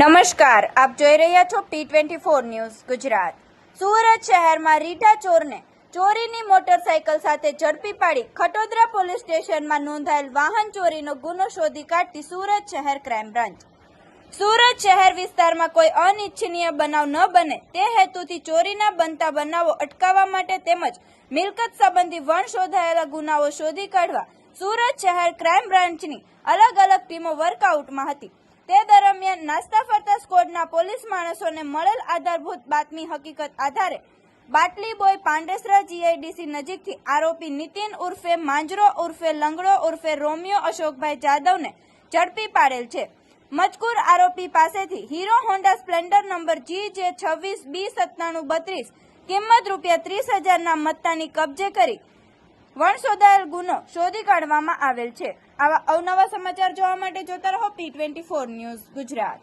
નમસ્કાર, આપ જોઈ રહ્યા છો P twenty four news Gujarat. Surat શહેરમાં રીઢા ચોરને ચોરીની મોટરસાયકલ સાથે ઝડપી પાડી ખટોદરા પોલીસ સ્ટેશનમાં નોંધાયેલ વાહન ચોરીનો ગુનો શોધી કાઢતી સુરત શહેર ક્રાઇમ બ્રાન્ચ. સુરત શહેર વિસ્તારમાં કોઈ અનિચ્છનીય બનાવ ન બને તે હેતુથી ચોરીના બનતા બનાવો અટકાવવા માટે તેમજ મિલકત સંબંધી વણ શોધાયેલા ગુનાઓ શોધી કાઢવા સુરત શહેર ક્રાઇમ બ્રાન્ચની અલગ અલગ ટીમો વર્કઆઉટમાં હતી. તે દરમિયાન નાસ્તા ફરતા સ્કોડના પોલીસ માણસોને મળેલ આધારભૂત બાતમી હકીકત આધારે બાટલી બોય પાંડેસરા જીઆઈડીસી નજીકથી આરોપી નીતિન ઉર્ફે, માંજરો ઉર્ફે, લંગડો ઉર્ફે રોમિયો અશોકભાઈ જાદવને ઝડપી પાડેલ છે. મજકૂર આરોપી પાસેથી Hero Honda Splendor number G J છવ્વીસ બી સત્તાણું બત્રીસ કિંમત રૂપિયા ત્રીસ હજારના મત્તાની કબજે કરી વણશોધાયેલ ગુનો શોધી કાઢવામાં આવેલ છે. આવા અવનવા સમાચાર જોવા માટે જોતા રહો P twenty four news Gujarat.